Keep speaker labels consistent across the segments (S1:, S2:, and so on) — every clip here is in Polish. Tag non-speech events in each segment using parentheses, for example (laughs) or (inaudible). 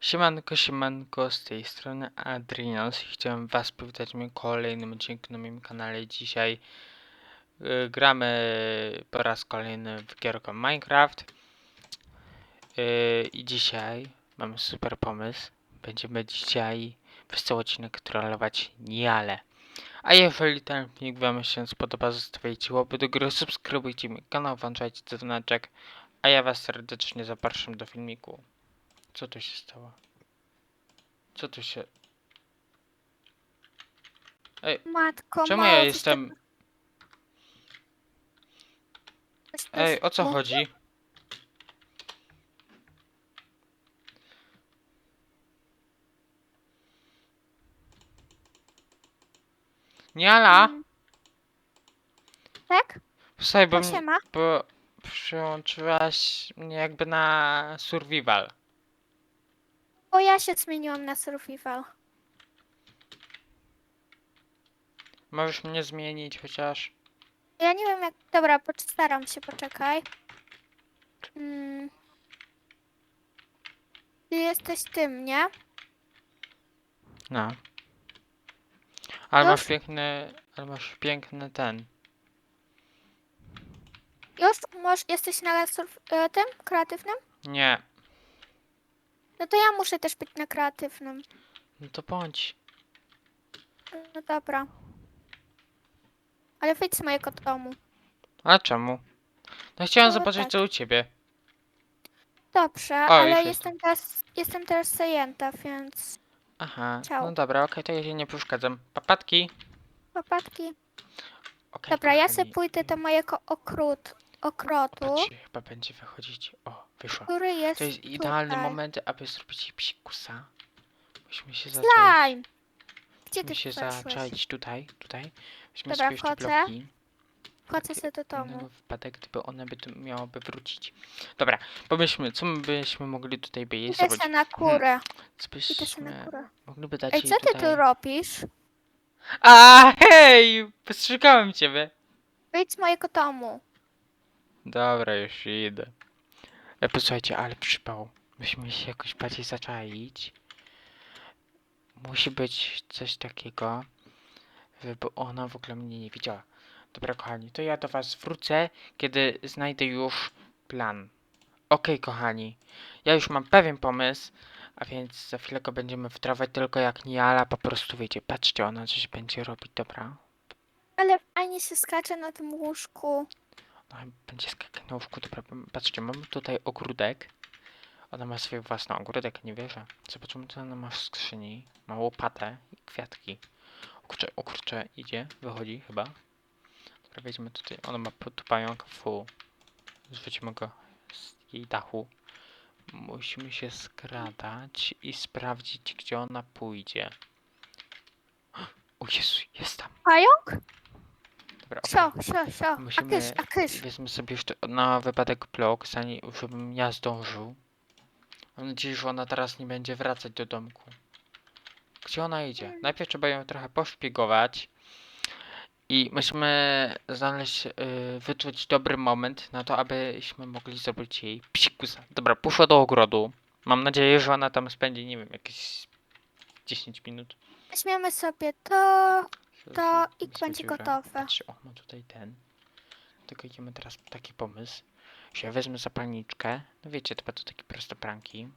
S1: Siemanko, siemanko, z tej strony Adrianos i chciałem was powitać w kolejnym odcinku na moim kanale. Dzisiaj y, gramy po raz kolejny w gierkę Minecraft Y, i dzisiaj mamy super pomysł. Będziemy dzisiaj przez odcinek trollować Niale. A jeżeli ten filmik wam się spodoba, zostawiajcie łapy do góry, subskrybujcie mój kanał, włączajcie dzwoneczek, a ja was serdecznie zapraszam do filmiku. Co tu się stało? Co tu się...
S2: Matko,
S1: Czemu ja jestem... Ej, o co chodzi? Niala!
S2: Mm. Tak?
S1: Słuchaj, bo,
S2: siema.
S1: bo przyłączyłaś mnie jakby na survival.
S2: Bo ja się zmieniłam na survival.
S1: Możesz mnie zmienić chociaż?
S2: Ja nie wiem jak... Dobra, postaram się, poczekaj. Mm. Ty jesteś tym, nie?
S1: No. Ale masz
S2: Już?
S1: piękny... Ale masz piękny ten.
S2: Już? Możesz, jesteś na surf... e, tym? Kreatywnym?
S1: Nie.
S2: No to ja muszę też być na kreatywnym.
S1: No to bądź.
S2: No dobra. Ale wyjdź z mojego domu.
S1: A czemu? No chciałem
S2: No
S1: zobaczyć
S2: tak.
S1: co u ciebie.
S2: Dobrze,
S1: już
S2: ale
S1: jestem.
S2: jestem teraz... Jestem teraz zajęta, więc...
S1: Aha,
S2: Ciao.
S1: no dobra, okej, to ja się nie przeszkadzam. Papatki.
S2: Łopatki.
S1: Okej,
S2: Dobra, ja sobie pójdę do mojego okrut, okrotu,
S1: chyba będzie wychodzić. O, wyszło.
S2: który jest
S1: To jest idealny
S2: tutaj.
S1: moment, aby zrobić psikusa. Musimy się zacząć.
S2: Slime! Gdzie ty
S1: Musimy się
S2: weszłeś?
S1: zacząć tutaj, tutaj. Weźmy
S2: Dobra,
S1: sobie jeszcze
S2: wchodzę.
S1: bloki.
S2: Wchodzę sobie do
S1: Na
S2: domu.
S1: wypadek, gdyby one by tu miałyby wrócić. Dobra, pomyślmy, co my byśmy mogli tutaj by jej
S2: Idę
S1: zrobić.
S2: na górę.
S1: Co
S2: Idę sobie na
S1: byśmy
S2: górę.
S1: mogliby dać
S2: Ej,
S1: jej
S2: co ty
S1: tutaj...
S2: tu robisz?
S1: A, hej! Postrzegałem ciebie.
S2: Wyjdź z mojego domu.
S1: Dobra, już idę. E, posłuchajcie, ale przypał. Musimy się jakoś bardziej zaczaić. Musi być coś takiego, żeby ona w ogóle mnie nie widziała. Dobra, kochani, to ja do was wrócę, kiedy znajdę już plan. Okej, kochani, ja już mam pewien pomysł, a więc za chwilę go będziemy wdrażać, tylko jak Niala po prostu wiecie, patrzcie, ona coś będzie robić, dobra?
S2: Ale fajnie się skacze na tym łóżku.
S1: No, będzie skakać na łóżku, dobra, patrzcie, mamy tutaj ogródek. Ona ma swój własny ogródek, nie wierzę. Zobaczymy, co ona ma w skrzyni. Ma łopatę i kwiatki. O kurczę, o kurczę, idzie, wychodzi chyba. Dobra, wejdźmy tutaj. Ona ma tu pająk, fu. Zrzucimy go z jej dachu. Musimy się skradać i sprawdzić, gdzie ona pójdzie. O Jezu, jest tam.
S2: Pająk?
S1: Dobra, okej.
S2: Sio, sio, sio. A
S1: Musimy-
S2: kysz, a kysz.
S1: Wezmę sobie jeszcze na wypadek blok, zanim, żebym ja zdążył. Mam nadzieję, że ona teraz nie będzie wracać do domku. Gdzie ona idzie? Najpierw trzeba ją trochę poszpiegować. I musimy znaleźć, yy, wyczuć dobry moment na to, abyśmy mogli zrobić jej psikusa. Dobra, poszła do ogrodu. Mam nadzieję, że ona tam spędzi, nie wiem, jakieś 10 minut.
S2: Weźmiemy sobie to, to i
S1: sobie
S2: będzie gotowe.
S1: Patrzcie, o, mam tutaj ten. Tylko idziemy teraz taki pomysł, że ja wezmę zapalniczkę. No wiecie, to będą takie proste pranki.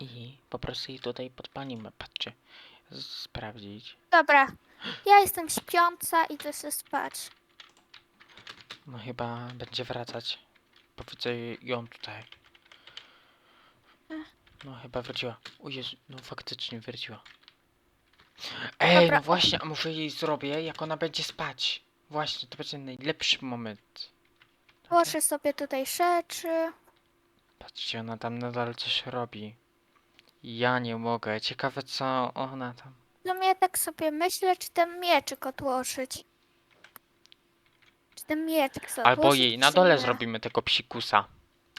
S1: I po prostu jej tutaj podpalimy. Patrzcie. Sprawdzić.
S2: Dobra. Ja jestem śpiąca, idę się spać.
S1: No chyba będzie wracać. Powiedzę ją tutaj. No chyba wróciła. O Jezu, no faktycznie wróciła. Ej,
S2: Dobra.
S1: no właśnie, a może jej zrobię, jak ona będzie spać. Właśnie, to będzie najlepszy moment. Dobra?
S2: Włożę sobie tutaj rzeczy.
S1: Patrzcie, ona tam nadal coś robi. Ja nie mogę. Ciekawe co ona tam.
S2: No ja tak sobie myślę, czy ten mieczyk odłożyć. Czy ten mieczyk odłożyć,
S1: Albo jej na
S2: czy
S1: dole
S2: nie?
S1: zrobimy tego psikusa.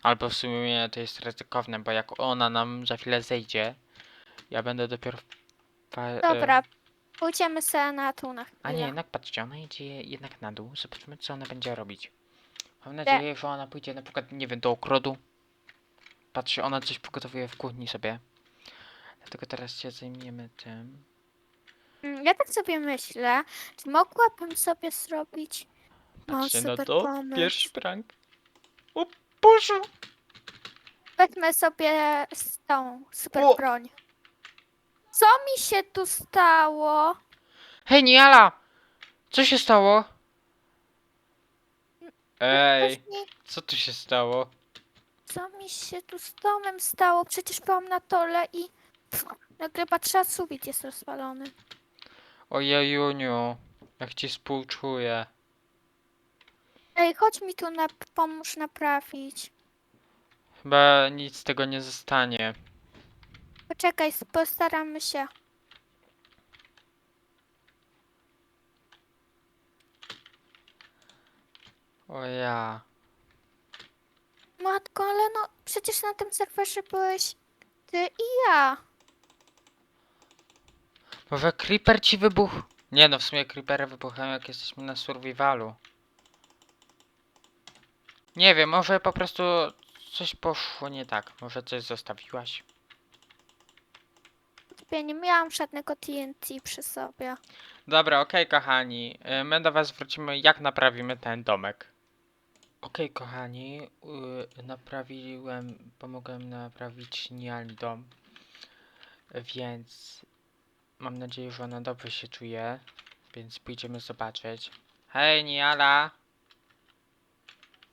S1: Albo w sumie to jest ryzykowne, bo jak ona nam za chwilę zejdzie, ja będę dopiero. Pa- e,
S2: Dobra, pójdziemy sobie na tu na chwilę.
S1: A nie, jednak patrzcie, ona idzie jednak na dół. Zobaczmy co ona będzie robić. Mam nadzieję, że ona pójdzie na przykład, nie wiem, do ogrodu. Patrzcie, ona coś przygotowuje w kuchni sobie. Dlatego teraz się zajmiemy tym.
S2: Mm, Ja tak sobie myślę, czy mogłabym sobie zrobić...
S1: Patrzcie na
S2: super
S1: to.
S2: pomysł.
S1: Pierwszy prank. O Boże!
S2: Weźmy sobie z tą super
S1: O!
S2: broń. Co mi się tu stało?
S1: Hej, Niala! Co się stało? Ej,
S2: Właśnie,
S1: co tu się stało?
S2: co mi się tu z domem stało? Przecież byłam na tole i pff, nagle patrzę, a sufit jest rozwalony.
S1: Ojejuniu, jak ci współczuję.
S2: Ej, chodź mi tu na, pomóż naprawić.
S1: Chyba nic z tego nie zostanie.
S2: Poczekaj, postaramy się.
S1: O ja.
S2: Matko, ale no przecież na tym serwerze byłeś ty i ja.
S1: Może creeper ci wybuchł? Nie no, w sumie creepery wybuchają jak jesteśmy na survivalu. Nie wiem, może po prostu coś poszło nie tak. Może coś zostawiłaś?
S2: Ja nie miałam żadnego TNT przy sobie.
S1: Dobra, okej kochani. Y, My do was wrócimy jak naprawimy ten domek. Okej kochani, y, naprawiłem, pomogłem naprawić Niali dom. Więc mam nadzieję, że ona dobrze się czuje. Więc pójdziemy zobaczyć. Hej Niala!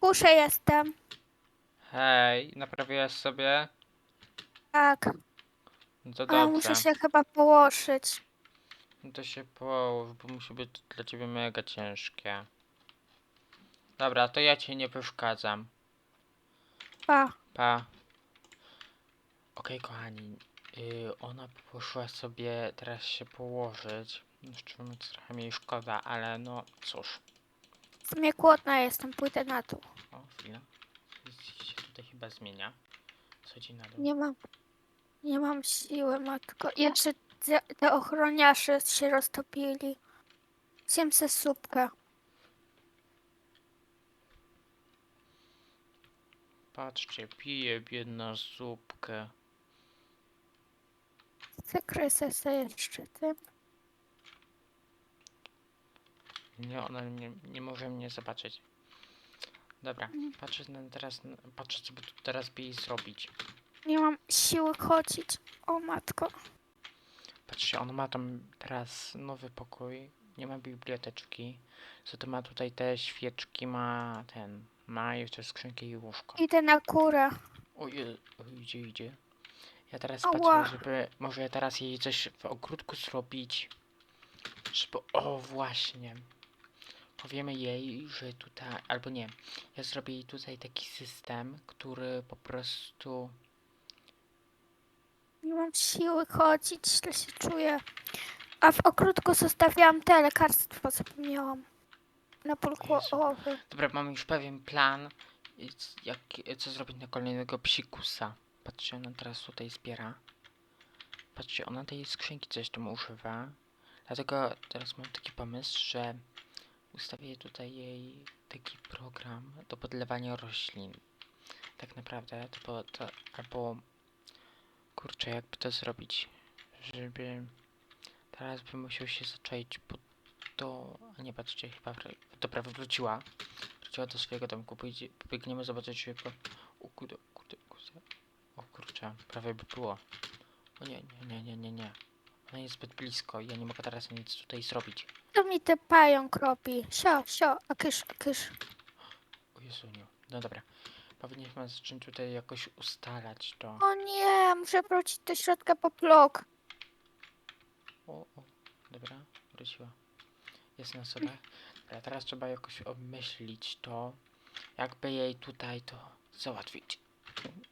S2: Kuszę jestem.
S1: Hej, naprawiłaś sobie?
S2: Tak,
S1: No to
S2: ale
S1: dobrze.
S2: muszę się chyba położyć.
S1: No to się połóż, bo musi być dla ciebie mega ciężkie. Dobra, to ja cię nie przeszkadzam.
S2: Pa.
S1: Pa. Okej, kochani. Yy, ona poszła sobie teraz się położyć. Szczerze mówiąc, trochę mi szkoda, ale no cóż.
S2: W sumie głodna jestem, pójdę na dół.
S1: O, chwila. Coś się tutaj chyba zmienia. Schodzi na dół.
S2: Nie mam, nie mam siły, matko. Jeszcze te, te ochroniarze się roztopili. Zjem se supkę.
S1: Patrzcie, pije biedna zupkę.
S2: Zakryję se jeszcze tym.
S1: Nie, ona nie, nie może mnie zobaczyć. Dobra,
S2: Mm.
S1: patrzę na teraz, patrzę co by tu teraz by jej zrobić.
S2: Nie mam siły chodzić. O matko.
S1: Patrzcie, on ma tam teraz nowy pokój, nie ma biblioteczki, za to ma tutaj te świeczki, ma ten, ma jeszcze skrzynki i łóżko.
S2: Idę na.
S1: Ojej, oj, idzie, idzie. Ja teraz
S2: Ała.
S1: patrzę, żeby może teraz jej coś w ogródku zrobić, żeby, o właśnie, powiemy jej, że tutaj, albo nie, ja zrobię jej tutaj taki system, który po prostu,
S2: Nie mam siły chodzić, źle się czuję. A w ogródku zostawiałam te lekarstwo, zapomniałam. Na ból
S1: Jezu.
S2: głowy.
S1: dobra, mam już pewien plan, c- jak, co zrobić na kolejnego psikusa. Patrzcie, ona teraz tutaj zbiera. Patrzcie, ona tej skrzynki coś tam używa. Dlatego teraz mam taki pomysł, że ustawię tutaj jej taki program do podlewania roślin. Tak naprawdę, to, po- to albo kurczę, jakby to zrobić, żeby teraz bym musiał się zaczaić po to, a nie patrzcie, chyba dobra, wróciła. Wróciła do swojego domku, pójdzie, pobiegniemy zobaczyć po... O kurde, kurde, kurde. O kurczę, prawie by było. O nie, nie, nie, nie, nie, nie. Ona jest zbyt blisko i ja nie mogę teraz nic tutaj zrobić.
S2: Co mi te pająk robi? Sio, sio, a kysz, a kysz.
S1: O Jezuniu. No dobra. Powinniśmy zacząć tutaj jakoś ustalać to.
S2: O nie, muszę wrócić do środka po blok.
S1: O, o. Dobra, wróciła. Jest na sobie. Dobra, teraz trzeba jakoś obmyślić to. Jakby jej tutaj to załatwić.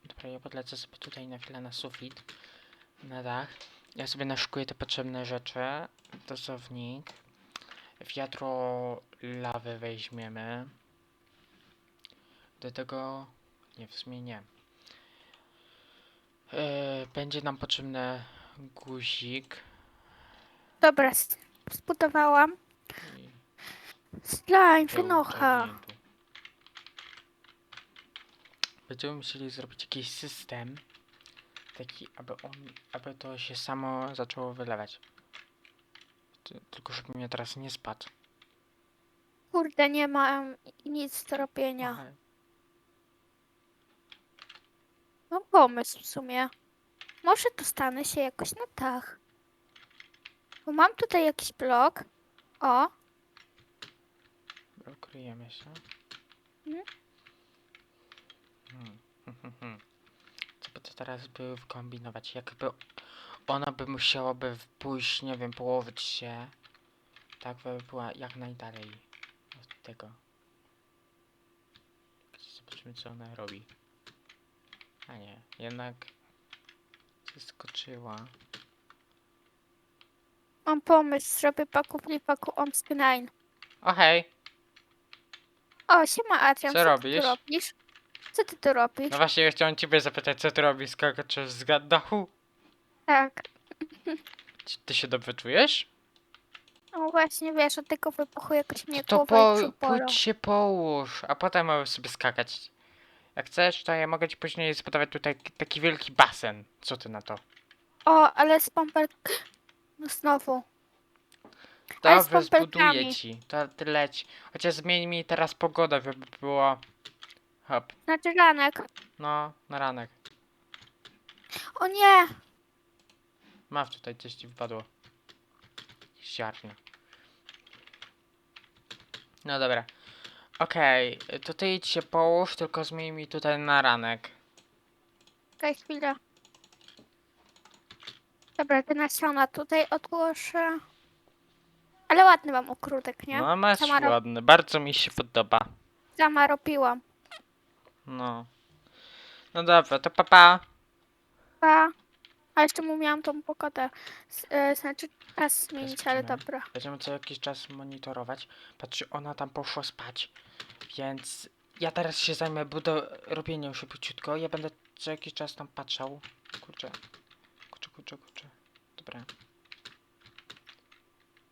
S1: Dobra, ja podlecę sobie tutaj na chwilę na sufit. Na dach. Ja sobie naszykuję te potrzebne rzeczy. Dozownik. Wiadro lawy weźmiemy. Do tego... Nie, w sumie nie. Yy, będzie nam potrzebny guzik.
S2: Dobra, s- zbudowałam.
S1: I
S2: Slime,
S1: to
S2: wynocha.
S1: będziemy musieli zrobić jakiś system, taki, aby on, aby to się samo zaczęło wylewać. Ty- Tylko żeby mnie teraz nie spadł.
S2: Kurde, nie mam nic do robienia.
S1: Aha,
S2: Mam pomysł w sumie. Może dostanę się jakoś na dach. Bo mam tutaj jakiś blok. O,
S1: ukryjemy się.
S2: Mhm.
S1: Hmm. (laughs) Co by to teraz by kombinować? Jakby ona by musiałaby pójść, nie wiem, połowić się. Tak by była jak najdalej od tego. Zobaczymy co ona robi. A nie, jednak zeskoczyła.
S2: mam pomysł. Zrobię paku flipaku omsky nine.
S1: O hej!
S2: O, siema Adrian,
S1: Co
S2: co,
S1: robisz?
S2: ty tu robisz? Co ty tu robisz?
S1: No właśnie chciałem ciebie zapytać, co ty robisz, skaczesz z ga- dachu?
S2: Tak. (laughs)
S1: Czy Ty się dobrze czujesz?
S2: No właśnie, wiesz, od tego wybuchu jakoś mnie
S1: To
S2: głowa
S1: po,
S2: i
S1: pójdź się połóż, a potem możesz sobie skakać. Jak chcesz, to ja mogę ci później zbudować tutaj taki wielki basen. Co ty na to?
S2: O, ale z pompel... No znowu. Ale z
S1: Dobrze, zbuduję ci. To ty leć. Chociaż zmień mi teraz pogodę, żeby było... Hop.
S2: Znaczy ranek.
S1: No, na ranek.
S2: O nie!
S1: Masz tutaj, coś ci wpadło. Ziarno. No dobra. Okej, to ty idź się połóż, tylko zmień mi tutaj na ranek.
S2: Czekaj chwilę. Dobra, te nasiona tutaj odłożę. Ale ładny mam ogródek, nie?
S1: No masz
S2: Sama rob-
S1: ładny, bardzo mi się podoba.
S2: Sama robiłam.
S1: No. No dobra, to papa.
S2: Pa. A jeszcze mu miałam tą pogodę. S- e, znaczy czas zmienić, ale dobra.
S1: Będziemy co jakiś czas monitorować. Patrz, ona tam poszła spać. Więc ja teraz się zajmę budo robieniem szybciutko. Ja będę co jakiś czas tam patrzał. Kurczę. Kurczę, kurczę, kurczę. Dobra.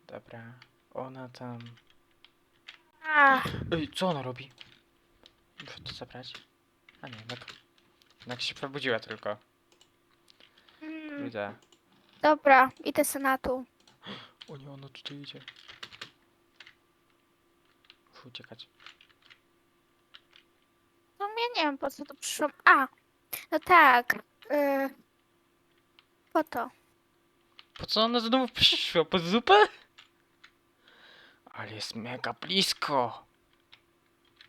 S1: Dobra. Ona tam.
S2: A,
S1: Ej, co ona robi? Muszę to zabrać. A nie, jednak. Jednak się probudziła tylko.
S2: Dobra, idę senatu.
S1: O nie, ona tutaj idzie. Muszę uciekać.
S2: No ja nie wiem po co tu przyszłam. A, no tak. Y, po to.
S1: Po co ona znowu przyszła? Po zupę? Ale jest mega blisko.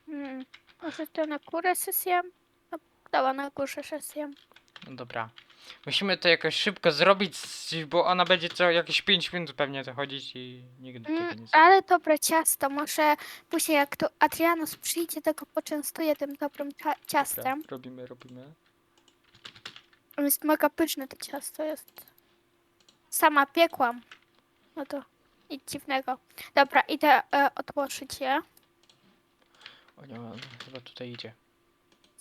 S2: Hmm. Może to na górę sesję? No, dała na górze sesję.
S1: No dobra. Musimy to jakoś szybko zrobić, bo ona będzie co jakieś 5 minut pewnie dochodzić i nigdy tego
S2: Mm,
S1: nie zrobi.
S2: ale dobre ciasto. Może później jak tu Adrianus przyjdzie, to go poczęstuję tym dobrym
S1: Dobra,
S2: ciastem.
S1: robimy, robimy.
S2: Jest mega pyszne to ciasto jest. Sama piekłam. No to nic dziwnego. Dobra, idę e, odłożyć je.
S1: O nie, chyba tutaj idzie.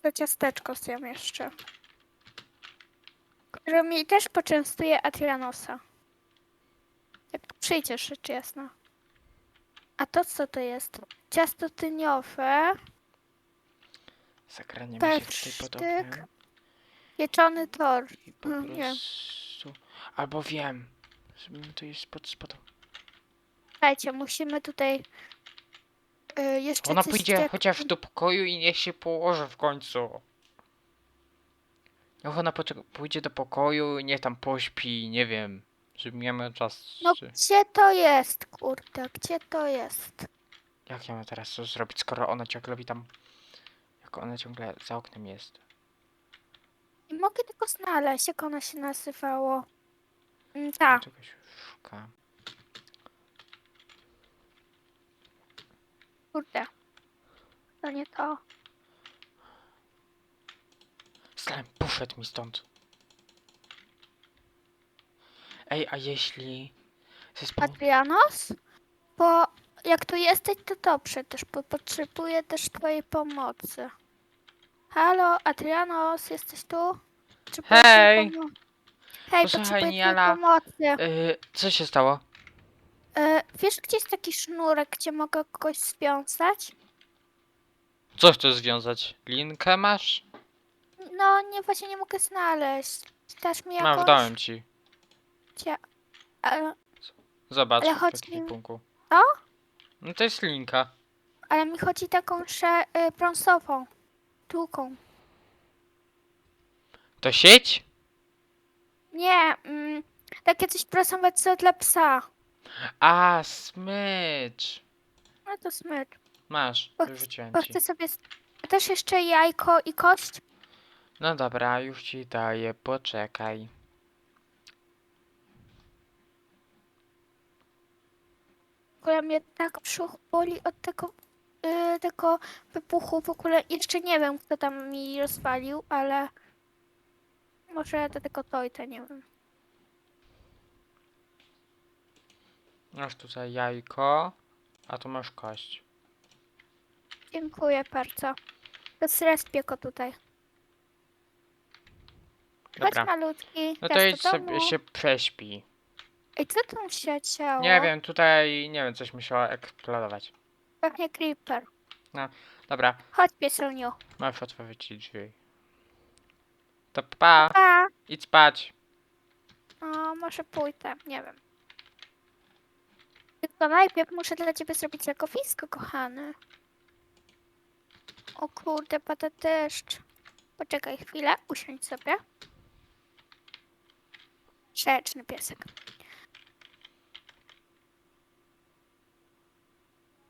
S2: To ciasteczko zjem jeszcze. Które mi też poczęstuje Adrianosa. Jak tu przyjdzie, rzecz jasna. A to co to jest? Ciasto tyniowe,
S1: Zagraniemy się tutaj
S2: pieczony tor.
S1: i po
S2: Mm, nie.
S1: prostu... Albo wiem. Zrobimy to jest pod spodem.
S2: Słuchajcie, musimy tutaj y, jeszcze
S1: Ona
S2: coś
S1: pójdzie
S2: tak-
S1: chociaż do pokoju i niech się położy w końcu. Niech ona poczek- pójdzie do pokoju i niech tam pośpi, nie wiem. Żeby miała czas.
S2: No
S1: czy-
S2: gdzie to jest, kurde, gdzie to jest?
S1: Jak ja mam teraz to zrobić, skoro ona ciągle robi tam. Jak ona ciągle za oknem jest.
S2: Nie mogę tego znaleźć, jak ono się nazywało. Mm, Ta,
S1: Czegoś szuka.
S2: kurde. To nie to.
S1: Slime, poszedł mi stąd. Ej, a jeśli. Zespół.
S2: Adrianos? Bo jak tu jesteś, to dobrze też, bo potrzebuję też twojej pomocy. Halo, Adrianos, jesteś tu? Potrzebuję
S1: Hej!
S2: pomo- Hej,
S1: Posłuchaj,
S2: potrzebuję twojej pomocy.
S1: Yy, co się stało?
S2: E, wiesz, gdzie jest taki sznurek, gdzie mogę kogoś związać?
S1: Co chcesz związać? Linkę masz?
S2: No, nie, właśnie nie mogę znaleźć. Dasz mi jakąś?
S1: Mam, dałem ci.
S2: Cia- ale,
S1: Zobacz
S2: Ale
S1: w
S2: chodź mi-
S1: ekwipunku.
S2: Co?
S1: No to jest linka.
S2: ale mi chodzi taką sze, y, brązową. Długą.
S1: To sieć?
S2: Nie, mm, takie coś brązowe co dla psa.
S1: A, smycz.
S2: No to smycz.
S1: Masz,
S2: Bo-
S1: wyrzuciłem
S2: Bo
S1: ci.
S2: chcę sobie... s- Też jeszcze jajko i kość?
S1: No dobra, już ci daję, poczekaj.
S2: W ogóle mnie tak brzuch boli od tego, y, tego wybuchu. W ogóle jeszcze nie wiem, kto tam mi rozwalił, ale może do tego Tojta, nie wiem.
S1: Masz tutaj jajko, a tu masz kość.
S2: Dziękuję bardzo. To zrespię go tutaj. Chodź
S1: Dobra.
S2: malutki.
S1: No to idź sobie się prześpi.
S2: Ej, co tam się działo?
S1: Nie wiem, tutaj, nie wiem, coś musiało eksplodować.
S2: Pewnie creeper.
S1: Dobra,
S2: Chodź piesuniu.
S1: masz otworzyć ci drzwi. To pa,
S2: Pa!
S1: idź spać.
S2: O, może pójdę, nie wiem. Tylko najpierw muszę dla ciebie zrobić zakowisko, kochany. O kurde, pada deszcz. Poczekaj chwilę, usiądź sobie. Grzeczny piesek.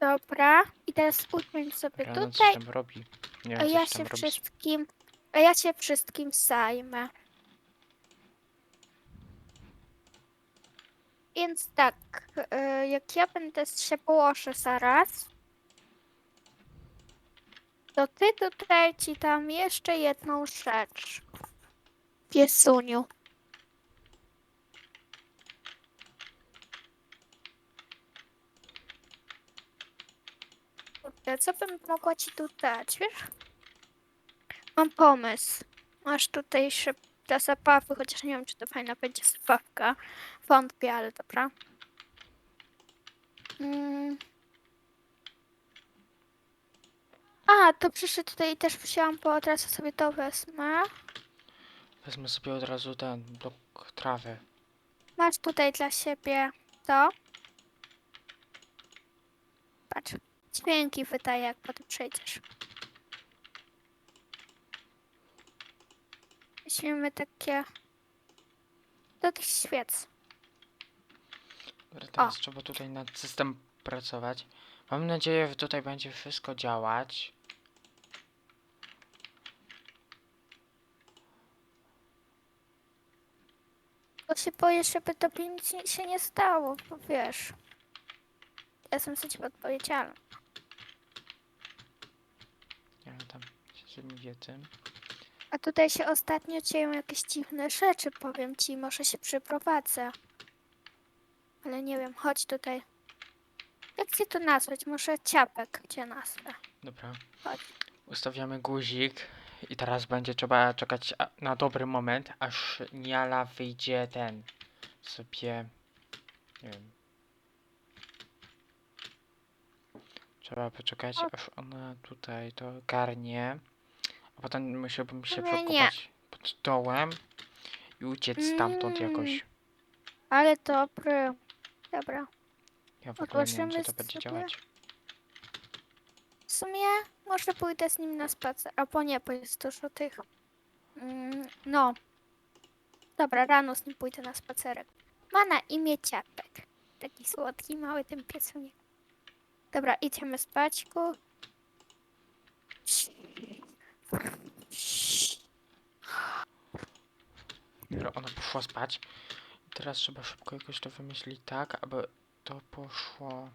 S2: Dobra, i teraz usiądź sobie
S1: coś
S2: tutaj,
S1: tam robi. Nie
S2: a
S1: wiem,
S2: ja
S1: coś
S2: się
S1: tam robi.
S2: wszystkim, a ja się wszystkim zajmę. Więc tak, y, jak ja będę się położę zaraz, to ty tutaj ci dam jeszcze jedną rzecz. Piesuniu. Co bym mogła ci tu dać, wiesz? Mam pomysł. Masz tutaj jeszcze dla zabawy, chociaż nie wiem, czy to fajna będzie zabawka. Wątpię, ale dobra. Mm. A, to przyszedł tutaj i też wzięłam, bo od razu sobie to wezmę.
S1: Wezmę sobie od razu ten blok trawy.
S2: Masz tutaj dla siebie to. Patrz, dźwięki wydaje, jak potem przejdziesz. Weźmiemy takie do tych świec.
S1: Dobra, teraz trzeba tutaj nad system pracować. Mam nadzieję, że tutaj będzie wszystko działać.
S2: Bo się boję, żeby tobie nic nie- się nie stało, bo wiesz. Ja jestem za ciebie odpowiedzialna.
S1: Ja tam tym.
S2: A tutaj się ostatnio dzieją jakieś dziwne rzeczy, powiem ci, może się przyprowadzę. Ale nie wiem, chodź tutaj. Jak cię tu nazwać? Może ciapek cię nazwę.
S1: Dobra.
S2: Chodź.
S1: Ustawiamy guzik. I teraz będzie trzeba czekać a- na dobry moment, aż Niala wyjdzie ten sobie. Nie wiem. Trzeba poczekać, aż ona tutaj to garnie. A potem musiałbym się
S2: nie.
S1: wykopać pod dołem i uciec stamtąd
S2: Mm.
S1: jakoś.
S2: Ale dobry. Dobra.
S1: Ja w ogóle nie wiem, czy
S2: Odłożymy
S1: to będzie
S2: sobie.
S1: działać.
S2: W sumie może pójdę z nim na spacer. Albo nie, bo jest dużo tych. Mm, no. Dobra, rano z nim pójdę na spacerek. Ma na imię Ciapek. Taki słodki, mały ten piesunek. Dobra, idziemy spać ku.
S1: Dopiero ona poszła spać. I teraz trzeba szybko jakoś to wymyślić tak, aby to poszło.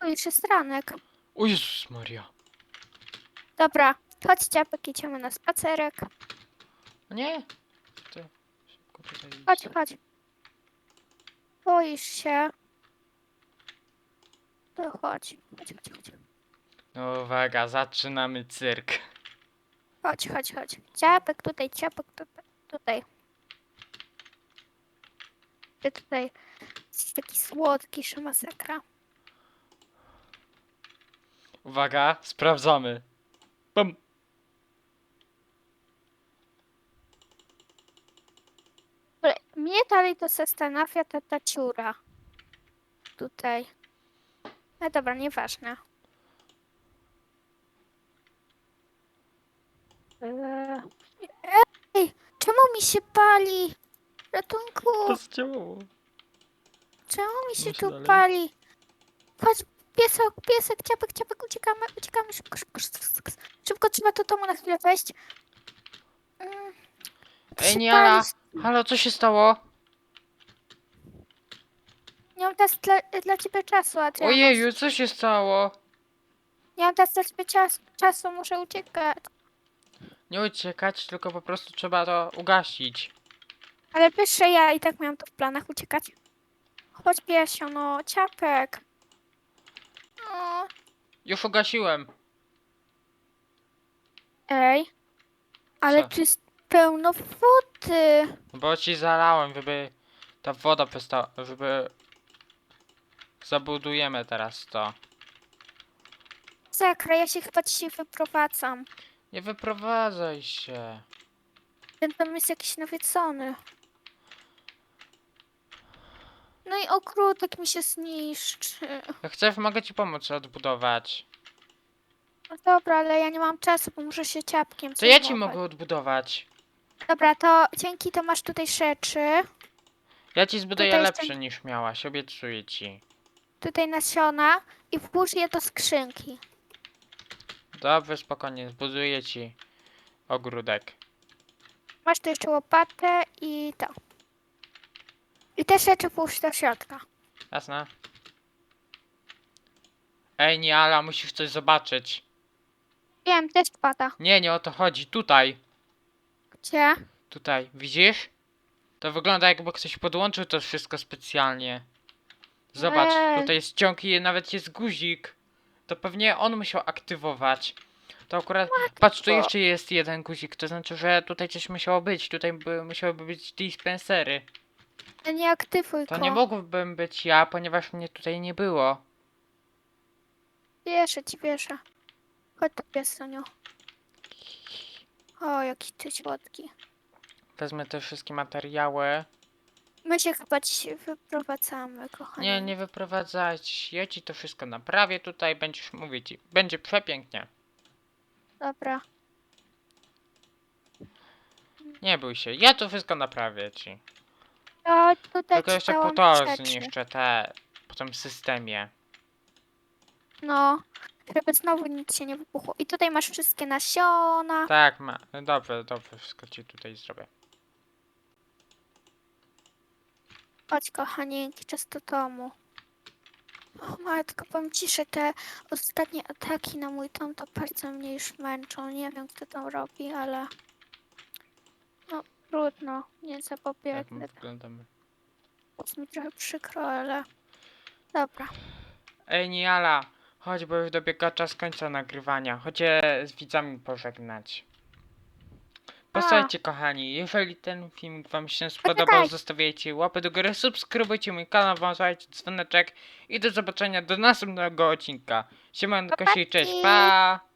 S2: O, już jest ranek.
S1: O Jezus Maria!
S2: Dobra, chodź Ciapek, idziemy na spacerek.
S1: Nie! Ty szybko tutaj idź.
S2: Chodź, chodź. Boisz się? To chodź. Chodź, chodź, chodź.
S1: No uwaga, zaczynamy cyrk.
S2: Chodź, chodź, chodź. Ciapek tutaj, ciapek tutaj. tutaj. Ty tutaj jesteś taki słodki, szymasakra.
S1: Uwaga, sprawdzamy. Bum.
S2: Mnie dalej to zastanawia ta, ta ciura. Tutaj. No dobra, nieważne. Eee, Ej, czemu mi się pali? Ratunku,
S1: To zdziałało.
S2: czemu mi się
S1: Muszę
S2: tu
S1: dalej.
S2: pali? Chodź, piesek, piesek, ciapek, ciapek, uciekamy, uciekamy, szybko, szybko, szybko, szybko trzeba do domu na chwilę wejść. Mm, to
S1: Ej,
S2: się
S1: Niala!
S2: pali.
S1: Halo, co się stało?
S2: Nie mam teraz dla, dla ciebie czasu, Adrian.
S1: Ojeju, co się stało?
S2: Nie mam teraz dla ciebie czas, czasu, muszę uciekać.
S1: Nie uciekać, tylko po prostu trzeba to ugasić.
S2: Ale wiesz, że ja i tak miałam to w planach uciekać. Chodź piesio, no, ciapek. O,
S1: Już ugasiłem.
S2: ej. Ale
S1: Co?
S2: tu jest pełno wody.
S1: Bo ci zalałem, żeby ta woda przestała, żeby... Zabudujemy teraz to.
S2: Zakra, ja się chyba dzisiaj wyprowadzam.
S1: Nie wyprowadzaj się.
S2: Ten dom jest jakiś nawiedzony. No i ogródek mi się zniszczy.
S1: Jak chcesz, mogę ci pomóc odbudować.
S2: No dobra, ale ja nie mam czasu, bo muszę się ciapkiem
S1: To ja ci
S2: zajmować.
S1: mogę odbudować.
S2: Dobra, to dzięki, to masz tutaj rzeczy.
S1: Ja ci zbuduję
S2: Tutaj
S1: lepsze niż miałaś, obiecuję ci.
S2: Tutaj nasiona i włóż je do skrzynki.
S1: Dobrze, spokojnie, zbuduję ci ogródek.
S2: Masz tu jeszcze łopatę i to. I te rzeczy włóż do środka.
S1: Jasne? Ej, Niala, musisz coś zobaczyć.
S2: Wiem, też pada.
S1: Nie, nie o to chodzi. Tutaj,
S2: Gdzie?
S1: tutaj, widzisz? To wygląda jakby ktoś podłączył to wszystko specjalnie. Zobacz,
S2: Ej.
S1: tutaj jest ciąg i nawet jest guzik. To pewnie on musiał aktywować. To akurat, patrz, tu jeszcze jest jeden guzik, to znaczy, że tutaj coś musiało być. Tutaj by, musiałyby być dispensery.
S2: No Nie aktywuj
S1: To
S2: go.
S1: nie mógłbym być ja, ponieważ mnie tutaj nie było.
S2: Wierzę ci, wierzę. Chodź tu, piesuniu. O, jaki ty słodki.
S1: Wezmę te wszystkie materiały.
S2: My się chyba dzisiaj wyprowadzamy, kochani.
S1: Nie, nie wyprowadzać. Ja ci to wszystko naprawię tutaj, będziesz mówić. Będzie przepięknie.
S2: Dobra.
S1: Nie bój się, ja to wszystko naprawię ci.
S2: To tutaj
S1: Tylko jeszcze to
S2: rzeczy.
S1: zniszczę te po tym systemie.
S2: No, żeby znowu nic się nie wybuchło. I tutaj masz wszystkie nasiona.
S1: Tak, ma. Dobrze, dobrze, wszystko ci tutaj zrobię.
S2: Chodź, kochanieńki, czas do domu. O matko, powiem ci, że te ostatnie ataki na mój tom to bardzo mnie już męczą. Nie wiem, kto to robi, ale... No, trudno, nie
S1: Jak my
S2: zapobiegnę.
S1: wyglądamy.
S2: Jest mi trochę przykro, ale... Dobra.
S1: Ej, Niala, chodź, bo już dobiega czas końca nagrywania. Chodźcie z widzami pożegnać. Posłuchajcie, kochani, jeżeli ten film wam się spodobał,
S2: Poczekaj.
S1: zostawiajcie łapę do góry, subskrybujcie mój kanał, włączajcie dzwoneczek i do zobaczenia do następnego odcinka. Siemanko się, cześć, pa!